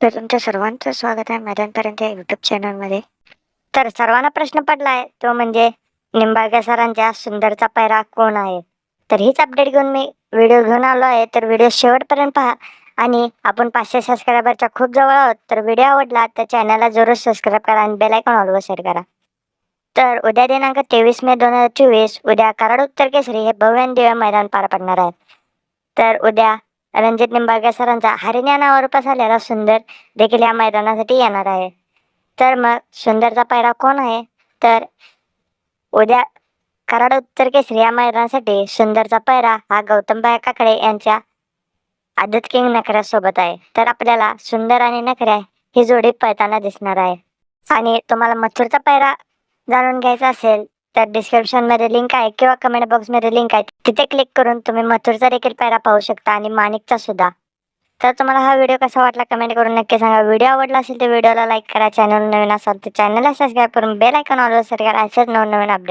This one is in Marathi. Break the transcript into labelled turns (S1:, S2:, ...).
S1: तर तुमच्या सर्वांचं स्वागत आहे मैदानपर्यंत या युट्यूब चॅनलमध्ये तर सर्वांना प्रश्न पडला आहे तो म्हणजे निंबाळकर सरांच्या सुंदरचा पैरा कोण आहे? तर हीच अपडेट घेऊन मी व्हिडिओ घेऊन आलो आहे. तर व्हिडिओ शेवटपर्यंत पहा. आणि आपण पाचशे सबस्क्रायबरच्या खूप जवळ आहोत. तर व्हिडिओ आवडला तर चॅनलला जरूर सबस्क्राईब करा आणि बेलायकॉन ऑलवर सेट करा. तर उद्या दिनांक तेवीस मे दोन हजार चोवीस उद्या कराड उत्तर केसरी हे भव्य आणि दिव्य मैदान पार पडणार आहेत तर उद्या रणजित निंबाळकर सरांचा हरिण्यानावर पसरलेला सुंदर देखील या मैदानासाठी येणार आहे. तर मग सुंदरचा पायरा कोण आहे? तर उद्या कराड उत्तर केसरी या मैदानासाठी सुंदरचा पैरा हा गौतमबाई काकडे यांच्या आदत किंग नखऱ्यासोबत आहे. तर आपल्याला सुंदर आणि नखऱ्या ही जोडी पळताना दिसणार आहे. आणि तुम्हाला मथुरचा पैरा जाणून घ्यायचा असेल तर डिस्क्रिप्शनमध्ये लिंक आहे किंवा कमेंट बॉक्समध्ये लिंक आहे. तिथे क्लिक करून तुम्ही मथुरचा देखील पैरा पाहू शकता आणि माणिकचा सुद्धा. तर तुम्हाला हा व्हिडिओ कसा वाटला कमेंट करून नक्की सांगा. व्हिडिओ आवडला असेल तर व्हिडिओला लाईक करा. चॅनल नवीन असाल तर चॅनलला सबस्क्राईब करून बेल आयकॉन ऑलवर सर करा असेच नवनवीन अपडेट